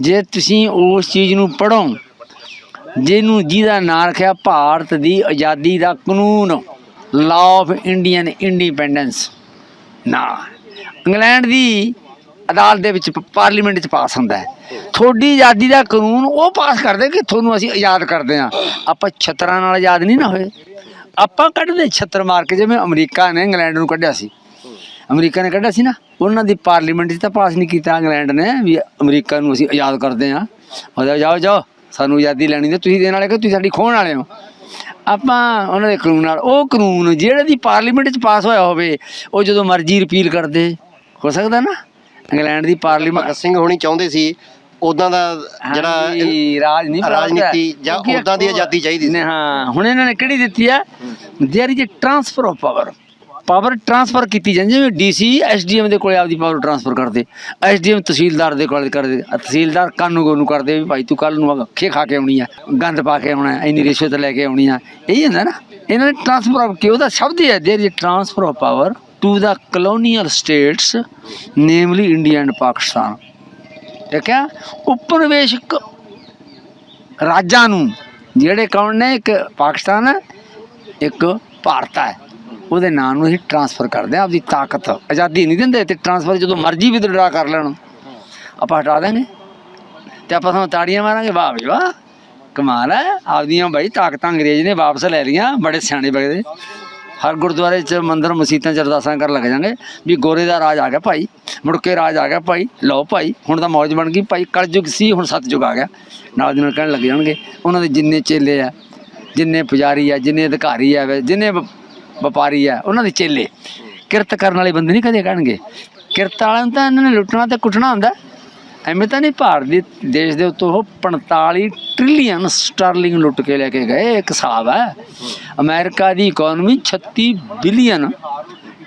ਜੇ ਤੁਸੀਂ ਉਸ ਚੀਜ਼ ਨੂੰ ਪੜੋ ਜਿਹਨੂੰ ਜਿਹਦਾ ਨਾਂ ਰੱਖਿਆ ਭਾਰਤ ਦੀ ਆਜ਼ਾਦੀ ਦਾ ਕਾਨੂੰਨ ਲਾ ਆਫ ਇੰਡੀਅਨ ਇੰਡੀਪੈਂਡੈਂਸ ਨਾ ਇੰਗਲੈਂਡ ਦੀ ਅਦਾਲਤ ਦੇ ਵਿੱਚ ਪਾਰਲੀਮੈਂਟ 'ਚ ਪਾਸ ਹੁੰਦਾ ਹੈ। ਤੁਹਾਡੀ ਆਜ਼ਾਦੀ ਦਾ ਕਾਨੂੰਨ ਉਹ ਪਾਸ ਕਰਦੇ ਕਿ ਤੁਹਾਨੂੰ ਅਸੀਂ ਆਜ਼ਾਦ ਕਰਦੇ ਆ ਆਪਾਂ ਛਤਰਾਂ ਨਾਲ ਆਜ਼ਾਦ ਨਹੀਂ ਨਾ ਹੋਏ। ਆਪਾਂ ਕੱਢਦੇ ਛਤਰ ਮਾਰ ਕੇ, ਜਿਵੇਂ ਅਮਰੀਕਾ ਨੇ ਇੰਗਲੈਂਡ ਨੂੰ ਕੱਢਿਆ ਸੀ। ਅਮਰੀਕਾ ਨੇ ਕੱਢਿਆ ਸੀ ਨਾ ਉਹਨਾਂ ਦੀ ਪਾਰਲੀਮੈਂਟ 'ਚ ਤਾਂ ਪਾਸ ਨਹੀਂ ਕੀਤਾ ਇੰਗਲੈਂਡ ਨੇ ਵੀ ਅਮਰੀਕਾ ਨੂੰ ਅਸੀਂ ਆਜ਼ਾਦ ਕਰਦੇ ਆ ਉਹਦਾ ਜਾਓ ਜਾਓ ਸਾਨੂੰ ਆਜ਼ਾਦੀ ਲੈਣੀ ਤੇ ਤੁਸੀਂ ਦੇਣ ਵਾਲੇ ਕਿ ਤੁਸੀਂ ਸਾਡੀ ਖੋਹਣ ਵਾਲੇ ਹੋ ਆਪਾਂ ਉਹਨਾਂ ਦੇ ਕਾਨੂੰਨ ਨਾਲ ਉਹ ਕਾਨੂੰਨ ਜਿਹੜੇ ਦੀ ਪਾਰਲੀਮੈਂਟ 'ਚ ਪਾਸ ਹੋਇਆ ਹੋਵੇ ਉਹ ਜਦੋਂ ਮਰਜ਼ੀ ਰਿਪੀਲ ਕਰਦੇ ਹੋ ਸਕਦਾ ਨਾ ਇੰਗਲੈਂਡ ਦੀ ਪਾਰਲੀਮੈਂਟ ਭਗਤ ਸਿੰਘ ਹੋਣੀ ਚਾਹੁੰਦੇ ਸੀ ਉਦਾਂ ਦਾ ਜਿਹੜਾ ਹਾਂਜੀ, ਰਾਜ ਨਹੀਂ ਪ੍ਰਾਪਤ ਹੈ। ਰਾਜਨੀਤੀ ਜਾਂ ਕਿਉਂਕਿ ਉਦਾਂ ਦੀ ਆਜ਼ਾਦੀ ਚਾਹੀਦੀ ਸੀ ਨੇ ਹਾਂ ਹੁਣ ਇਹਨਾਂ ਨੇ ਕਿਹੜੀ ਦਿੱਤੀ ਆ there is a transfer of power power transfer ਕੀਤੀ ਜਾਂਦੀ ਜਿਵੇਂ ਡੀਸੀ ਐਸਡੀਐਮ ਦੇ ਕੋਲੇ ਆਪਦੀ ਪਾਵਰ ਟ੍ਰਾਂਸਫਰ ਕਰਦੇ ਐਸਡੀਐਮ ਤਹਿਸੀਲਦਾਰ ਦੇ ਕੋਲੇ ਕਰਦੇ ਅ ਤਹਿਸੀਲਦਾਰ ਕਾਨੂੰਗੋ ਨੂੰ ਕਰਦੇ ਵੀ ਭਾਈ ਤੂੰ ਕੱਲ ਨੂੰ ਅੱਖੇ ਖਾ ਕੇ ਆਉਣੀ ਆ ਗੰਦ ਪਾ ਕੇ ਆਉਣਾ ਇੰਨੀ ਰਿਸ਼ਵਤ ਲੈ ਕੇ ਆਉਣੀ ਆ ਇਹੀ ਹੁੰਦਾ ਨਾ ਇਹਨਾਂ ਨੇ ਟ੍ਰਾਂਸਫਰ ਆਫ ਕਿ ਉਹਦਾ ਸ਼ਬਦ ਹੀ ਹੈ there is transfer of power to the colonial states namely India and Pakistan ਠੀਕ ਹੈ ਉਪਨਿਵੇਸ਼ਕ ਰਾਜਾਂ ਨੂੰ ਜਿਹੜੇ ਕੌਣ ਨੇ ਇੱਕ ਪਾਕਿਸਤਾਨ ਹੈ ਇੱਕ ਭਾਰਤ ਹੈ ਉਹਦੇ ਨਾਂ ਨੂੰ ਅਸੀਂ ਟਰਾਂਸਫਰ ਕਰਦੇ ਹਾਂ ਆਪਦੀ ਤਾਕਤ ਆਜ਼ਾਦੀ ਨਹੀਂ ਦਿੰਦੇ ਤੇ ਟਰਾਂਸਫਰ ਜਦੋਂ ਮਰਜ਼ੀ ਵੀ ਵਿਦਡਰਾ ਕਰ ਲੈਣ। ਆਪਾਂ ਹਟਾ ਦਾਂਗੇ ਤੇ ਆਪਾਂ ਤੁਹਾਨੂੰ ਤਾੜੀਆਂ ਮਾਰਾਂਗੇ ਵਾਹ ਵੀ ਵਾਹ ਕਮਾਲ ਹੈ। ਆਪਦੀਆਂ ਬਾਈ ਤਾਕਤਾਂ ਅੰਗਰੇਜ਼ ਨੇ ਵਾਪਸ ਲੈ ਲਈਆਂ ਬੜੇ ਸਿਆਣੇ ਬਗਦੇ ਹਰ ਗੁਰਦੁਆਰੇ 'ਚ ਮੰਦਰ ਮਸੀਤਾਂ 'ਚ ਅਰਦਾਸਾਂ ਕਰਨ ਲੱਗ ਜਾਂਗੇ ਵੀ ਗੋਰੇ ਦਾ ਰਾਜ ਆ ਗਿਆ ਭਾਈ ਮੁੜ ਕੇ ਰਾਜ ਆ ਗਿਆ ਭਾਈ ਲਓ ਭਾਈ ਹੁਣ ਤਾਂ ਮੌਜ ਬਣ ਗਈ ਭਾਈ ਕਲਯੁਗ ਸੀ ਹੁਣ ਸਤਯੁਗ ਆ ਗਿਆ। ਨਾਲ ਦੀ ਨਾਲ ਕਹਿਣ ਲੱਗ ਜਾਣਗੇ ਉਹਨਾਂ ਦੇ ਜਿੰਨੇ ਚੇਲੇ ਆ ਜਿੰਨੇ ਪੁਜਾਰੀ ਆ ਜਿੰਨੇ ਅਧਿਕਾਰੀ ਆ ਵੇ, ਜਿੰਨੇ ਵਪਾਰੀ ਆ, ਉਹਨਾਂ ਦੇ ਚੇਲੇ। ਕਿਰਤ ਕਰਨ ਵਾਲੇ ਬੰਦੇ ਨਹੀਂ ਕਦੇ ਕਹਿਣਗੇ। ਕਿਰਤ ਵਾਲਿਆਂ ਨੂੰ ਤਾਂ ਇਹਨਾਂ ਨੇ ਲੁੱਟਣਾ ਤੇ ਕੁੱਟਣਾ ਹੁੰਦਾ। ਐਵੇਂ ਤਾਂ ਨਹੀਂ ਭਾਰਤ ਦੇਸ਼ ਦੇ ਉੱਤੋਂ ਉਹ 45 ਟ੍ਰਿਲੀਅਨ ਸਟਰਲਿੰਗ ਲੁੱਟ ਕੇ ਲੈ ਕੇ ਗਏ, ਇੱਕ ਹਿਸਾਬ ਹੈ ਅਮਰੀਕਾ ਦੀ ਇਕਨੋਮੀ 36 ਬਿਲੀਅਨ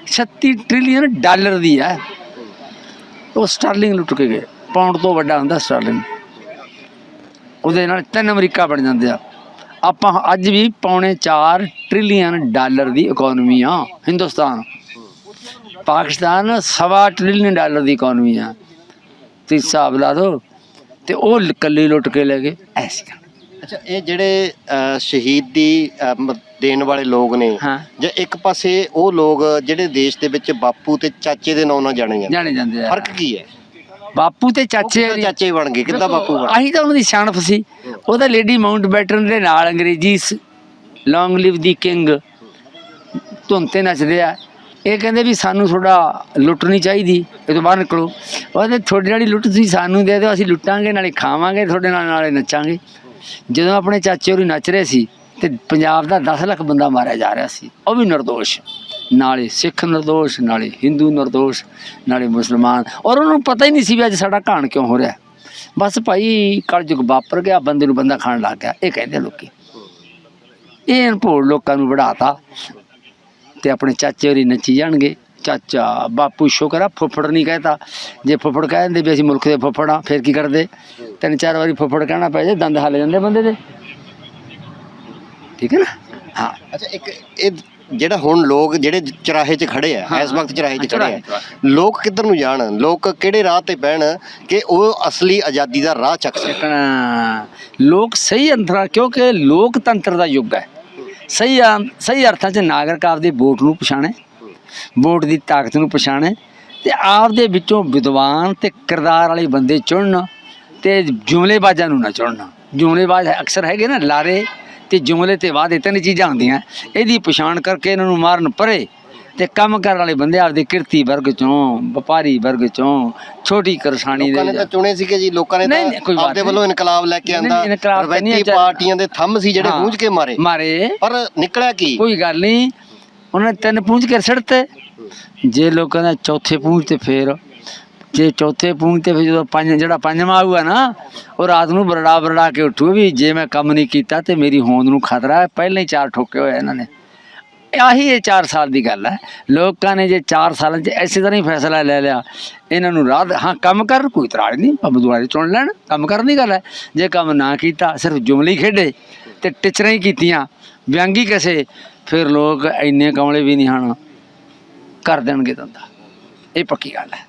36 ਟ੍ਰਿਲੀਅਨ ਡਾਲਰ ਦੀ ਹੈ ਉਹ ਸਟਰਲਿੰਗ ਲੁੱਟ ਕੇ ਗਏ। ਪਾਉਂਡ ਤੋਂ ਵੱਡਾ ਹੁੰਦਾ ਸਟਰਲਿੰਗ ਉਹਦੇ ਨਾਲ ਤਿੰਨ ਅਮਰੀਕਾ ਬਣ ਜਾਂਦੇ ਆ। ਆਪਾਂ ਅੱਜ ਵੀ ਪੌਣੇ 4 ਟ੍ਰਿਲੀਅਨ ਡਾਲਰ ਦੀ ਇਕਨੋਮੀ ਆ ਹਿੰਦੁਸਤਾਨ। ਪਾਕਿਸਤਾਨ ਸਵਾ ਟ੍ਰਿਲੀਅਨ ਡਾਲਰ ਦੀ ਇਕਨੋਮੀ ਆ। ਤੇ ਹਿਸਾਬ ਲਾ ਦੋ ਤੇ ਉਹ ਕੱਲੀ ਲੁੱਟ ਕੇ ਲੈ ਗਏ। ਐਸੀ ਗੱਲ ਅੱਛਾ ਇਹ ਜਿਹੜੇ ਸ਼ਹੀਦ ਦੀ ਦੇਣ ਵਾਲੇ ਲੋਕ ਨੇ ਜਾਂ ਇੱਕ ਪਾਸੇ ਉਹ ਲੋਕ ਜਿਹੜੇ ਦੇਸ਼ ਦੇ ਵਿੱਚ ਬਾਪੂ ਤੇ ਚਾਚੇ ਦੇ ਨਾਂ ਨਾਲ ਜਾਣੇ ਜਾਂਦੇ ਜਾਣੇ ਜਾਂਦੇ ਆ। ਫ਼ਰਕ ਕੀ ਹੈ? ਬਾਪੂ ਤੇ ਉਹ ਚਾਚੇ ਕਿੱਦਾਂ ਚਾਚੇ ਬਣ ਗਏ ਕਿੱਦਾਂ ਬਾਪੂ ਬਣ ਆਹੀ ਤਾਂ ਉਹਨਾਂ ਦੀ ਸਿਆਣਪ ਸੀ। ਉਹਦਾ ਲੇਡੀ ਮਾਊਂਟ ਬੈਟਨ ਦੇ ਨਾਲ ਅੰਗਰੇਜ਼ੀ ਲੌਂਗ ਲਿਵ ਦੀ ਕਿੰਗ ਧੁਨ ਤੇ ਨੱਚਦੇ ਆ। ਇਹ ਕਹਿੰਦੇ ਵੀ ਸਾਨੂੰ ਥੋੜਾ ਲੁੱਟ ਨਹੀਂ ਚਾਹੀਦੀ ਇਹ ਤੋਂ ਬਾਹਰ ਨਿਕਲੋ। ਉਹਦੇ ਤੁਹਾਡੇ ਵਾਲੀ ਲੁੱਟ ਤੁਸੀਂ ਸਾਨੂੰ ਦੇ ਦਿਓ ਅਸੀਂ ਲੁੱਟਾਂਗੇ ਨਾਲੇ ਖਾਵਾਂਗੇ ਤੁਹਾਡੇ ਨਾਲ ਨਾਲੇ ਨੱਚਾਂਗੇ। ਜਦੋਂ ਆਪਣੇ ਚਾਚੇ ਹੋਰੀ ਨੱਚ ਰਹੇ ਸੀ ਤੇ ਪੰਜਾਬ ਦਾ 10 ਲੱਖ ਬੰਦਾ ਮਾਰਿਆ ਜਾ ਰਿਹਾ ਸੀ ਉਹ ਵੀ ਨਿਰਦੋਸ਼। ਨਾਲੇ ਸਿੱਖ ਨਿਰਦੋਸ਼, ਨਾਲੇ ਹਿੰਦੂ ਨਿਰਦੋਸ਼, ਨਾਲੇ ਮੁਸਲਮਾਨ। ਔਰ ਉਹਨਾਂ ਨੂੰ ਪਤਾ ਹੀ ਨਹੀਂ ਸੀ ਵੀ ਅੱਜ ਸਾਡਾ ਘਾਣ ਕਿਉਂ ਹੋ ਰਿਹਾ। ਬਸ ਭਾਈ ਕਲਯੁਗ ਵਾਪਰ ਗਿਆ, ਬੰਦੇ ਨੂੰ ਬੰਦਾ ਖਾਣ ਲੱਗ ਗਿਆ। ਇਹ ਕਹਿੰਦੇ ਲੋਕੀ। ਇਹ ਅਨਪੋੜ ਲੋਕਾਂ ਨੂੰ ਵਧਾਤਾ ਤੇ ਆਪਣੇ ਚਾਚੇ ਹੋਰੀ ਨੱਚੀ ਜਾਣਗੇ। ਚਾਚਾ, ਬਾਪੂ ਸ਼ੁਕਰ ਆ, ਫੁੱਫੜ ਨਹੀਂ ਕਹਤਾ। ਜੇ ਫੁੱਫੜ ਕਹਿ ਦਿੰਦੇ ਵੀ ਅਸੀਂ ਮੁਲਕ ਦੇ ਫੁੱਫੜ ਆ, ਫਿਰ ਕੀ ਕਰਦੇ? ਤਿੰਨ ਚਾਰ ਵਾਰੀ ਫੁੱਫੜ ਕਹਿਣਾ ਪੈ ਜੇ ਦੰਦ ਹਲ ਜਾਂਦੇ ਬੰਦੇ ਦੇ। ਠੀਕ ਹੈ ਨਾ? ਹਾਂ। ਅੱਛਾ, ਇੱਕ ਇਹ ਜਿਹੜਾ ਹੁਣ ਲੋਕ ਜਿਹੜੇ ਚਰਾਹੇ 'ਚ ਖੜੇ ਆ ਇਸ ਵਕਤ ਚਰਾਹੇ 'ਚ ਖੜੇ ਆ ਲੋਕ ਕਿੱਧਰ ਨੂੰ ਜਾਣ? ਲੋਕ ਕਿਹੜੇ ਰਾਹ ਤੇ ਬਹਿਣ ਕਿ ਉਹ ਅਸਲੀ ਆਜ਼ਾਦੀ ਦਾ ਰਾਹ ਚੱਕ ਸਕਣ? ਲੋਕ ਸਹੀ ਅੰਤਰਾ ਕਿਉਂਕਿ ਲੋਕਤੰਤਰ ਦਾ ਯੁੱਗ ਹੈ। ਸਹੀ ਆਂ- ਸਹੀ ਅਰਥਾਂ 'ਚ ਨਾਗਰਿਕ ਆਪਦੇ ਵੋਟ ਨੂੰ ਪਛਾਣੇ ਵੋਟ ਦੀ ਤਾਕਤ ਨੂੰ ਪਛਾਣੇ ਤੇ ਆਪਦੇ ਵਿੱਚੋਂ ਵਿਦਵਾਨ ਤੇ ਕਿਰਦਾਰ ਵਾਲੇ ਬੰਦੇ ਚੁਣਨ ਤੇ ਜੁਮਲੇਬਾਜ਼ਾਂ ਨੂੰ ਨਾ ਚੁਣਨ। ਜੁਮਲੇਬਾਜ਼ ਅਕਸਰ ਹੈਗੇ ਨਾ ਲਾਰੇ ਤੇ ਜੁਮਲੇ ਤੇ ਵਾਅਦੇ ਤਿੰਨ ਚੀਜ਼ਾਂ ਹੁੰਦੀਆਂ। ਇਹਦੀ ਪਛਾਣ ਕਰਕੇ ਇਹਨਾਂ ਨੂੰ ਮਾਰਨ ਪਰੇ ਤੇ ਕੰਮ ਕਰਨ ਵਾਲੇ ਬੰਦੇ ਆਪਦੇ ਕਿਰਤੀ ਵਰਗ ਚੋਂ ਵਪਾਰੀ ਵਰਗ ਚੋਂ ਛੋਟੀ ਕਰਸਾਨੀ ਲੋਕਾਂ ਨੇ ਦੇ ਤਾਂ ਚੁਣੇ ਸੀਗੇ ਜੀ ਲੋਕਾਂ ਨੇ ਤਾਂ ਆਪਦੇ। ਵੱਲੋਂ ਇਨਕਲਾਬ ਲੈ ਕੇ ਆਂਦਾ। ਨਹੀਂ, ਇਨਕਲਾਬ ਤਾਂ ਨਹੀਂ ਰਵਾਇਤੀ ਆ, ਪਾਰਟੀਆਂ ਦੇ ਥੰਮ ਸੀ ਜਿਹੜੇ। ਗੂੰਜ ਕੇ ਮਾਰੇ। ਮਾਰੇ। ਪਰ ਨਿਕਲਿਆ ਕੀ? ਕੋਈ ਗੱਲ ਨਹੀਂ। ਉਹਨਾਂ ਨੇ ਤਿੰਨ ਪੂੰਝ ਕੇ ਸੜਤੇ ਜੇ ਲੋਕਾਂ ਦਾ ਚੌਥੇ ਪੂੰਝ ਤੇ ਫੇਰ ਜੇ ਚੌਥੇ ਪੂੰਝ ਤੇ ਫਿਰ ਜਦੋਂ ਪੰਜ ਜਿਹੜਾ ਪੰਜਵਾਂ ਆਊਗਾ ਨਾ, ਉਹ ਰਾਤ ਨੂੰ ਬਰੜਾ ਬਰੜਾ ਕੇ ਉੱਠੂ ਵੀ ਜੇ ਮੈਂ ਕੰਮ ਨਹੀਂ ਕੀਤਾ ਤੇ ਮੇਰੀ ਹੋਂਦ ਨੂੰ ਖਤਰਾ ਹੈ। ਪਹਿਲਾਂ ਹੀ ਚਾਰ ਠੋਕੇ ਹੋਏ ਇਹਨਾਂ ਨੇ। ਆਹੀ ਇਹ 4 ਸਾਲ ਦੀ ਗੱਲ ਹੈ। ਲੋਕਾਂ ਨੇ ਜੇ 4 ਸਾਲਾਂ 'ਚ ਐਸੇ ਤਰ੍ਹਾਂ ਹੀ ਫੈਸਲਾ ਲੈ ਲਿਆ। ਇਹਨਾਂ ਨੂੰ ਰਾਹ ਹਾਂ, ਕੰਮ ਕਰਨ ਕੋਈ ਤਰਾੜ ਨਹੀਂ। ਆਪਾਂ ਦੁਆਰੇ ਚੁਣ ਲੈਣ। ਕੰਮ ਕਰਨ ਦੀ ਗੱਲ ਹੈ। ਜੇ ਕੰਮ ਨਾ ਕੀਤਾ, ਸਿਰਫ ਜੁਮਲੀ ਖੇਡੇ ਤੇ ਟਿਚਰਾਂ ਹੀ ਕੀਤੀਆਂ, ਵਿਅੰਗੀ ਕਸੇ, ਫਿਰ ਲੋਕ ਇੰਨੇ ਕਮਲੇ ਵੀ ਨਹੀਂ ਹਨ। ਕਰ ਦੇਣਗੇ ਦੰਦਾ ਇਹ ਪੱਕੀ ਗੱਲ ਹੈ।